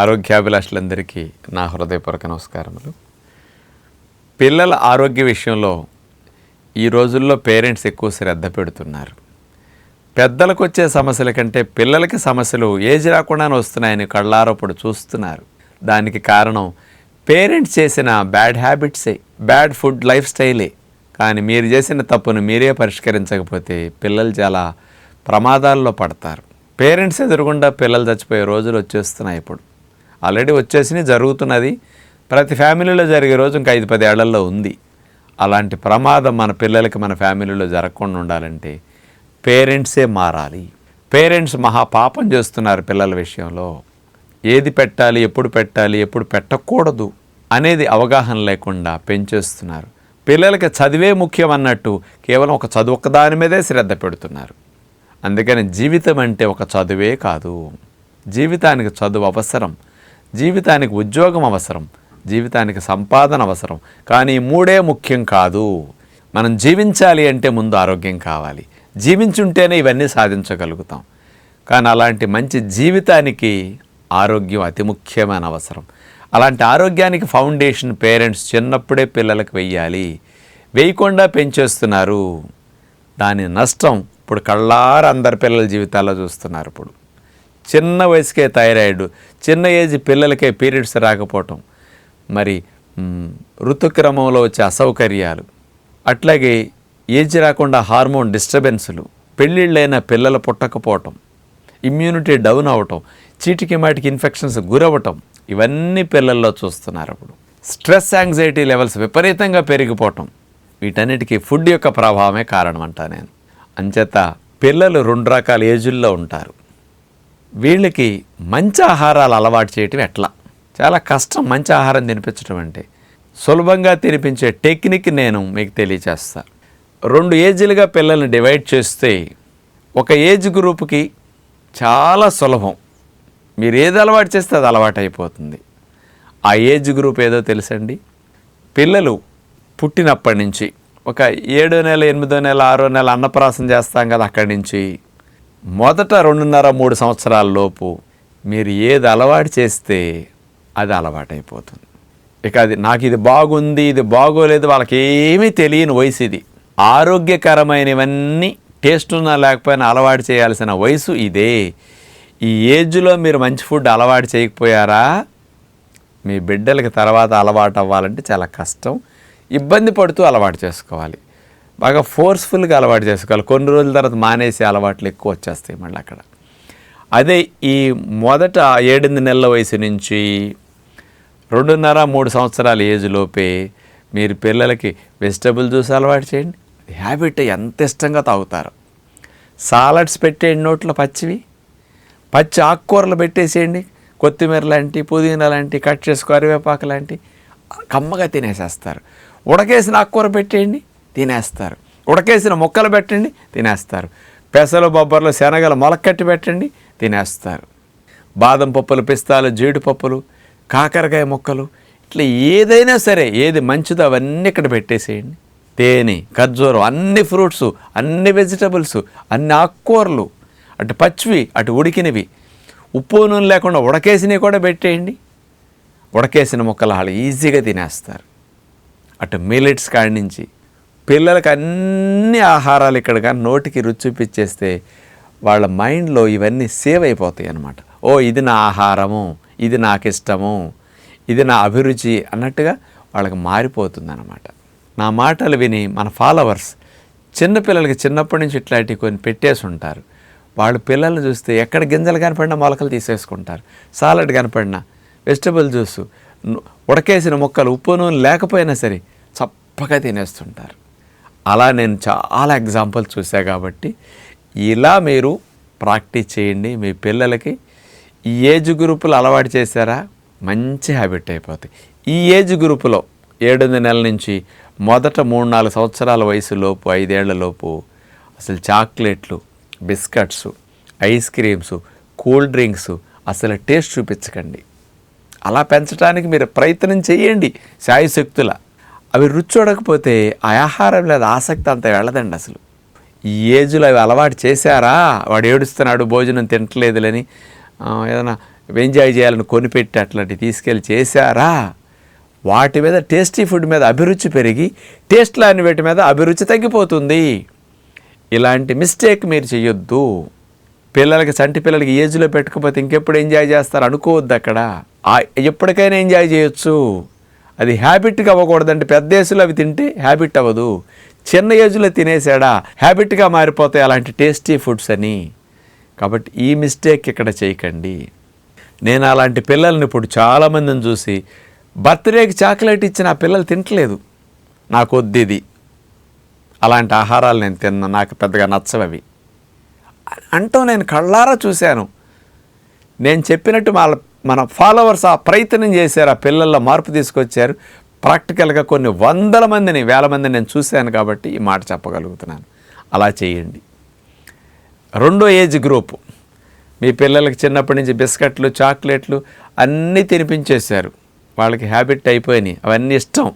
ఆరోగ్యాభిలాషులందరికీ నా హృదయపూర్వక నమస్కారములు. పిల్లల ఆరోగ్య విషయంలో ఈ రోజుల్లో పేరెంట్స్ ఎక్కువ శ్రద్ధ పెడుతున్నారు. పెద్దలకు వచ్చే సమస్యల కంటే పిల్లలకి సమస్యలు ఏజ్ రాకుండానే వస్తున్నాయని కళ్ళారప్పుడు చూస్తున్నారు. దానికి కారణం పేరెంట్స్ చేసిన బ్యాడ్ హ్యాబిట్సే బ్యాడ్ ఫుడ్ లైఫ్ స్టైలే. కానీ మీరు చేసిన తప్పును మీరే పరిష్కరించకపోతే పిల్లలు చాలా ప్రమాదాల్లో పడతారు. పేరెంట్స్ ఎదురుగుండా పిల్లలు చచ్చిపోయే రోజులు వచ్చేస్తున్నాయి ఇప్పుడు. ఆల్రెడీ వచ్చేసినవి జరుగుతున్నది. ప్రతి ఫ్యామిలీలో జరిగే రోజు ఇంకా ఐదు పది ఏళ్ళలో ఉంది. అలాంటి ప్రమాదం మన పిల్లలకి మన ఫ్యామిలీలో జరగకుండా ఉండాలంటే పేరెంట్సే మారాలి. పేరెంట్స్ మహా పాపం చేస్తున్నారు పిల్లల విషయంలో. ఏది పెట్టాలి ఎప్పుడు పెట్టాలి ఎప్పుడు పెట్టకూడదు అనేది అవగాహన లేకుండా పెంచేస్తున్నారు. పిల్లలకి చదివే ముఖ్యం అన్నట్టు కేవలం ఒక చదువు ఒక్కదాని మీదే శ్రద్ధ పెడుతున్నారు. అందుకని జీవితం అంటే ఒక చదువే కాదు. జీవితానికి చదువు అవసరం. జీవితానికి ఉద్యోగం అవసరం జీవితానికి సంపాదన అవసరం. కానీ మూడే ముఖ్యం కాదు. మనం జీవించాలి అంటే ముందు ఆరోగ్యం కావాలి. జీవించుంటేనే ఇవన్నీ సాధించగలుగుతాం. కానీ అలాంటి మంచి జీవితానికి ఆరోగ్యం అతి ముఖ్యమైన అవసరం. అలాంటి ఆరోగ్యానికి ఫౌండేషన్ పేరెంట్స్ చిన్నప్పుడే పిల్లలకు వెయ్యాలి. వేయకుండా పెంచేస్తున్నారు. దాని నష్టం ఇప్పుడు కళ్ళార అందరి పిల్లల జీవితాల్లో చూస్తున్నారు ఇప్పుడు. చిన్న వయసుకే థైరాయిడ్ చిన్న ఏజ్ పిల్లలకే పీరియడ్స్ రాకపోవటం. మరి ఋతుక్రమంలో వచ్చే అసౌకర్యాలు. అట్లాగే ఏజ్ రాకుండా హార్మోన్ డిస్టర్బెన్సులు. పెళ్ళిళ్ళైన పిల్లలు పుట్టకపోవటం. ఇమ్యూనిటీ డౌన్ అవటం. చీటికి మాటికి ఇన్ఫెక్షన్స్ గురవటం ఇవన్నీ పిల్లల్లో చూస్తున్నారు అప్పుడు. స్ట్రెస్ యాంగ్జైటీ లెవెల్స్ విపరీతంగా పెరిగిపోవటం. వీటన్నిటికీ ఫుడ్ యొక్క ప్రభావమే కారణం అంటా నేను. అంచేత పిల్లలు రెండు రకాల ఏజుల్లో ఉంటారు. వీళ్ళకి మంచి ఆహారాలు అలవాటు చేయటం ఎట్లా? చాలా కష్టం మంచి ఆహారం తినిపించడం అంటే. సులభంగా తినిపించే టెక్నిక్ నేను మీకు తెలియచేస్తా. రెండు ఏజ్లుగా పిల్లల్ని డివైడ్ చేస్తే ఒక ఏజ్ గ్రూప్కి చాలా సులభం. మీరు ఏది అలవాటు చేస్తే అది అలవాటు అయిపోతుంది ఆ ఏజ్ గ్రూప్ ఏదో తెలుసండి? పిల్లలు పుట్టినప్పటి నుంచి ఒక ఏడో నెల ఎనిమిదో నెల ఆరో నెల అన్నప్రాసం చేస్తాం కదా అక్కడి నుంచి. మొదట రెండున్నర మూడు సంవత్సరాల లోపు మీరు ఏది అలవాటు చేస్తే అది అలవాటైపోతుంది. ఇక అది నాకు ఇది బాగుంది ఇది బాగోలేదు వాళ్ళకి ఏమీ తెలియని వయసు ఇది. ఆరోగ్యకరమైనవన్నీ టేస్ట్ ఉన్నా లేకపోయినా అలవాటు చేయాల్సిన వయసు ఇదే. ఈ ఏజ్లో మీరు మంచి ఫుడ్ అలవాటు చేయకపోయారా? మీ బిడ్డలకి తర్వాత అలవాటు అవ్వాలంటే చాలా కష్టం. ఇబ్బంది పడుతూ అలవాటు చేసుకోవాలి. బాగా ఫోర్స్ఫుల్గా అలవాటు చేసుకోవాలి. కొన్ని రోజుల తర్వాత మానేసే అలవాట్లు ఎక్కువ వచ్చేస్తాయి మళ్ళీ అక్కడ. అదే ఈ మొదట ఏడెనిమిది నెలల వయసు నుంచి రెండున్నర మూడు సంవత్సరాల ఏజ్ లోపే మీరు పిల్లలకి వెజిటబుల్ జ్యూస్ అలవాటు చేయండి. హ్యాబిట్ ఎంత ఇష్టంగా తాగుతారు. సాలడ్స్ పెట్టేయండి నోట్లో పచ్చివి. పచ్చి ఆకుకూరలు పెట్టేసేయండి. కొత్తిమీర లాంటి పుదీనా లాంటి కట్ చేసి కరివేపాకు లాంటి కమ్మగా తినేసేస్తారు. ఉడకేసిన ఆకుకూర పెట్టేయండి. తినేస్తారు. ఉడకేసిన ముక్కలు పెట్టండి తినేస్తారు. పెసలు బొబ్బర్లు శనగలు మొలకట్టి పెట్టండి తినేస్తారు. బాదం పప్పులు పిస్తాలు జీడిపప్పులు కాకరకాయ ముక్కలు ఇట్లా ఏదైనా సరే ఏది మంచిదో అవన్నీ ఇక్కడ పెట్టేసేయండి. తేనె ఖర్జూరం అన్ని ఫ్రూట్స్ అన్ని వెజిటబుల్స్ అన్ని ఆకుకూరలు అటు పచ్చివి అటు ఉడికినవి ఉప్పు నూనె లేకుండా ఉడకేసినవి కూడా పెట్టేయండి. ఉడకేసిన ముక్కలు వాళ్ళు ఈజీగా తినేస్తారు. అటు మిలెట్స్ కాడి నుంచి పిల్లలకి అన్ని ఆహారాలు ఇక్కడ కానీ నోటికి రుచి చూపించేస్తే వాళ్ళ మైండ్లో ఇవన్నీ సేవ్ అయిపోతాయి అన్నమాట. ఓ ఇది నా ఆహారము ఇది నాకు ఇష్టము ఇది నా అభిరుచి అన్నట్టుగా వాళ్ళకి మారిపోతుంది అన్నమాట. నా మాటలు విని మన ఫాలోవర్స్ చిన్నపిల్లలకి చిన్నప్పటి నుంచి ఇట్లాంటివి కొన్ని పెట్టేసి ఉంటారు. వాళ్ళు పిల్లల్ని చూస్తే ఎక్కడ గింజలు కనపడినా మొలకలు తీసేసుకుంటారు. సాలడ్ కనపడినా వెజిటబుల్ జ్యూస్ ఉడకేసిన ముక్కలు ఉప్పు నూనె లేకపోయినా సరే చప్పగా తినేస్తుంటారు. అలా నేను చాలా ఎగ్జాంపుల్ చూసా కాబట్టి ఇలా మీరు ప్రాక్టీస్ చేయండి. మీ పిల్లలకి ఈ ఏజ్ గ్రూపులు అలవాటు చేశారా? మంచి హ్యాబిట్ అయిపోతాయి. ఈ ఏజ్ గ్రూపులో ఏడెనిమిది నెలల నుంచి మొదట మూడు నాలుగు సంవత్సరాల వయసు లోపు అసలు చాక్లెట్లు biscuits ice creams cool drinks అసలు టేస్ట్ చూపించకండి. అలా పెంచడానికి మీరు ప్రయత్నం చేయండి. శాయశక్తుల అవి రుచి చూడకపోతే ఆ ఆహారం లేదా ఆసక్తి అంత వెళ్ళదండి అసలు. ఈ ఏజ్లో అవి అలవాటు చేశారా? వాడు ఏడుస్తున్నాడు భోజనం తింటలేదులని ఏదైనా ఎంజాయ్ చేయాలని కొనిపెట్టి అట్లాంటివి తీసుకెళ్ళి చేశారా? వాటి మీద టేస్టీ ఫుడ్ మీద అభిరుచి పెరిగి టేస్ట్ లాని వీటి మీద అభిరుచి తగ్గిపోతుంది. ఇలాంటి మిస్టేక్ మీరు చేయొద్దు పిల్లలకి చంటి పిల్లలకి ఏజ్లో పెట్టుకోకపోతే ఇంకెప్పుడు ఎంజాయ్ చేస్తారు అనుకోవద్దు అక్కడ. ఎప్పటికైనా ఎంజాయ్ చేయొచ్చు. అది హ్యాబిట్గా అవ్వకూడదంటే పెద్ద ఏజ్లో అవి తింటే హ్యాబిట్ అవ్వదు. చిన్న ఏజ్లో తినేసాడా హ్యాబిట్గా మారిపోతాయి అలాంటి టేస్టీ ఫుడ్స్ అని. కాబట్టి ఈ మిస్టేక్ ఇక్కడ చేయకండి. నేను అలాంటి పిల్లల్ని ఇప్పుడు చాలామందిని చూసి బర్త్డేకి చాక్లెట్ ఇచ్చిన ఆ పిల్లలు తింటలేదు. నాకు వద్దిది అలాంటి ఆహారాలు నేను తిన్నా నాకు పెద్దగా నచ్చవవి అంటూ నేను కళ్ళారా చూశాను. నేను చెప్పినట్టు వాళ్ళ మన ఫాలోవర్స్ ఆ ప్రయత్నం చేశారు ఆ పిల్లల్లో మార్పు తీసుకొచ్చారు. ప్రాక్టికల్గా కొన్ని వందల మందిని వేల మందిని నేను చూశాను కాబట్టి ఈ మాట చెప్పగలుగుతున్నాను. అలా చేయండి. రెండో ఏజ్ గ్రూప్. మీ పిల్లలకి చిన్నప్పటి నుంచి బిస్కెట్లు చాక్లెట్లు అన్నీ తినిపించేశారు. వాళ్ళకి హ్యాబిట్ అయిపోయినాయి. అవన్నీ ఇష్టం.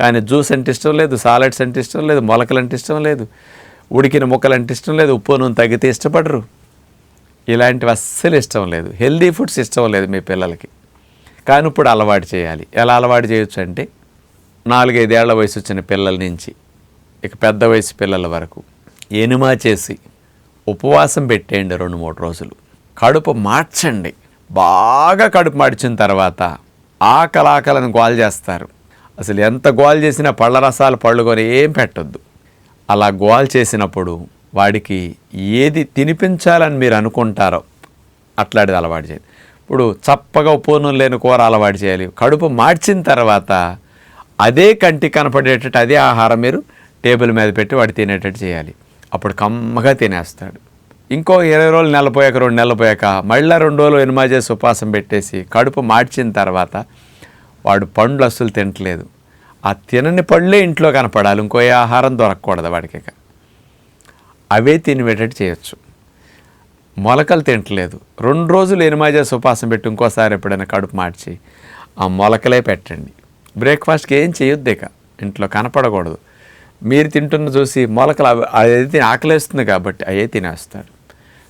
కానీ జ్యూస్ అంటే ఇష్టం లేదు సాలడ్స్ అంటే ఇష్టం లేదు మొలకలు అంటే ఇష్టం లేదు ఉడికిన ముక్కలు అంటే ఇష్టం లేదు ఉప్పు నూనె తగ్గితే ఇష్టపడరు. ఇలాంటివి అస్సలు ఇష్టం లేదు. హెల్దీ ఫుడ్స్ ఇష్టం లేదు మీ పిల్లలకి. కానీ ఇప్పుడు అలవాటు చేయాలి. ఎలా అలవాటు చేయొచ్చు అంటే నాలుగైదేళ్ళ వయసు వచ్చిన పిల్లల నుంచి ఇక పెద్ద వయసు పిల్లల వరకు ఎనుమా చేసి ఉపవాసం పెట్టేయండి రెండు మూడు రోజులు. కడుపు మార్చండి. బాగా కడుపు మార్చిన తర్వాత ఆకలాకలను గోల్ చేస్తారు. అసలు ఎంత గోల్ చేసినా పళ్ళ రసాలు పళ్ళు కొని ఏం పెట్టొద్దు. అలా గోల్ చేసినప్పుడు వాడికి ఏది తినిపించాలని మీరు అనుకుంటారో అట్లాంటిది అలవాటు చేయాలి ఇప్పుడు చప్పగా ఉప్పు లేని కూర అలవాటు చేయాలి. కడుపు మార్చిన తర్వాత అదే కంటి కనపడేటట్టు అదే ఆహారం మీరు టేబుల్ మీద పెట్టి వాడు తినేటట్టు చేయాలి. అప్పుడు కమ్మగా తినేస్తాడు. ఇంకో ఇరవై రోజులు నెలపోయాక రెండు నెలలు పోయాక మళ్ళీ రెండు రోజులు ఎనిమా చేసి ఉపాసం పెట్టేసి కడుపు మార్చిన తర్వాత వాడు పండ్లు అస్సలు తినట్లేదు. ఆ తినని పళ్ళే ఇంట్లో కనపడాలి. ఇంకో ఏ ఆహారం దొరకకూడదు వాడికి ఇక. అవే తినివేటట్టు చేయొచ్చు. మొలకలు తింటలేదు. రెండు రోజులు ఎనిమాజా సుపాసం పెట్టి ఇంకోసారి ఎప్పుడైనా కడుపు మార్చి ఆ మొలకలే పెట్టండి. బ్రేక్ఫాస్ట్కి ఏం చేయొద్దు ఇక. ఇంట్లో కనపడకూడదు. మీరు తింటున్న చూసి మొలకలు అవి అది ఆకలేస్తుంది కాబట్టి అవే తినేస్తారు.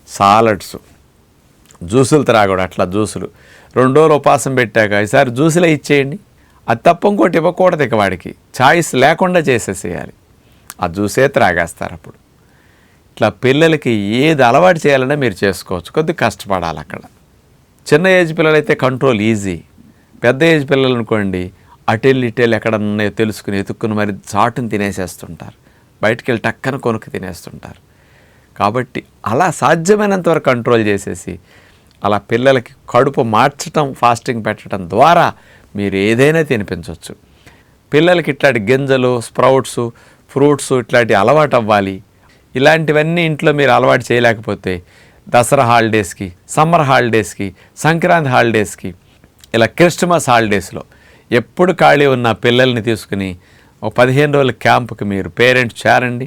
సాలడ్స్ జ్యూసులు త్రాగడు అట్లా జ్యూసులు. రెండు రోజులు ఉపాసం పెట్టాక ఈసారి జ్యూసులే ఇచ్చేయండి. అది తప్ప ఇంకోటి ఇవ్వకూడదు ఇక వాడికి. ఛాయిస్ లేకుండా చేసేసేయాలి. ఆ జ్యూసే త్రాగేస్తారు అప్పుడు. ఇట్లా పిల్లలకి ఏది అలవాటు చేయాలన్నా మీరు చేసుకోవచ్చు. కొద్దిగా కష్టపడాలి అక్కడ. చిన్న ఏజ్ పిల్లలైతే కంట్రోల్ ఈజీ. పెద్ద ఏజ్ పిల్లలు అనుకోండి అటెల్ ఇటెల్ ఎక్కడ ఉన్నాయో తెలుసుకుని ఎతుక్కుని మరి చాటును తినేసేస్తుంటారు. బయటికి వెళ్ళి టక్కన కొనుక్కు తినేస్తుంటారు. కాబట్టి అలా సాధ్యమైనంత వరకు కంట్రోల్ చేసేసి అలా పిల్లలకి కడుపు మార్చటం ఫాస్టింగ్ పెట్టడం ద్వారా మీరు ఏదైనా తినిపించవచ్చు పిల్లలకి ఇట్లాంటి గింజలు స్ప్రౌట్స్ ఫ్రూట్స్ ఇట్లాంటి అలవాటు అవ్వాలి. ఇలాంటివన్నీ ఇంట్లో మీరు అలవాటు చేయలేకపోతే దసరా హాలిడేస్కి సమ్మర్ హాలిడేస్కి సంక్రాంతి హాలిడేస్కి ఇలా క్రిస్టమస్ హాలిడేస్లో ఎప్పుడు ఖాళీ ఉన్న పిల్లల్ని తీసుకుని ఒక పదిహేను రోజుల క్యాంపుకి మీరు పేరెంట్స్ చేరండి.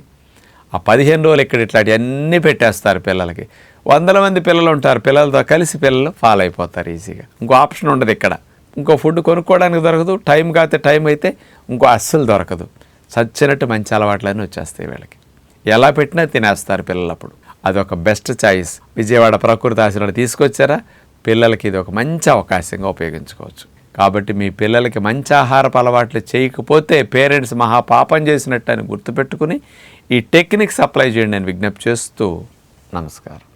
ఆ పదిహేను రోజులు ఇక్కడ ఇట్లాంటి అన్నీ పెట్టేస్తారు పిల్లలకి. వందల మంది పిల్లలు ఉంటారు పిల్లలతో కలిసి పిల్లలు ఫాలో అయిపోతారు ఈజీగా. ఇంకో ఆప్షన్ ఉండదు ఇక్కడ. ఇంకో ఫుడ్ కొనుక్కోవడానికి దొరకదు టైం కాతే టైం అయితే ఇంకో అస్సలు దొరకదు. చచ్చినట్టు మంచి అలవాట్లన్నీ వచ్చేస్తాయి వీళ్ళకి. ఎలా పెట్టినా తినేస్తారు పిల్లలప్పుడు. అదొక బెస్ట్ చాయిస్ విజయవాడ ప్రకృతి ఆశ్రమం తీసుకొచ్చారా? పిల్లలకి ఇది ఒక మంచి అవకాశంగా ఉపయోగించుకోవచ్చు. కాబట్టి మీ పిల్లలకి మంచి ఆహారపు అలవాట్లు చేయకపోతే పేరెంట్స్ మహా పాపం చేసినట్టు అని గుర్తుపెట్టుకుని ఈ టెక్నిక్స్ అప్లై చేయండి నేను విజ్ఞప్తి చేస్తూ నమస్కారం.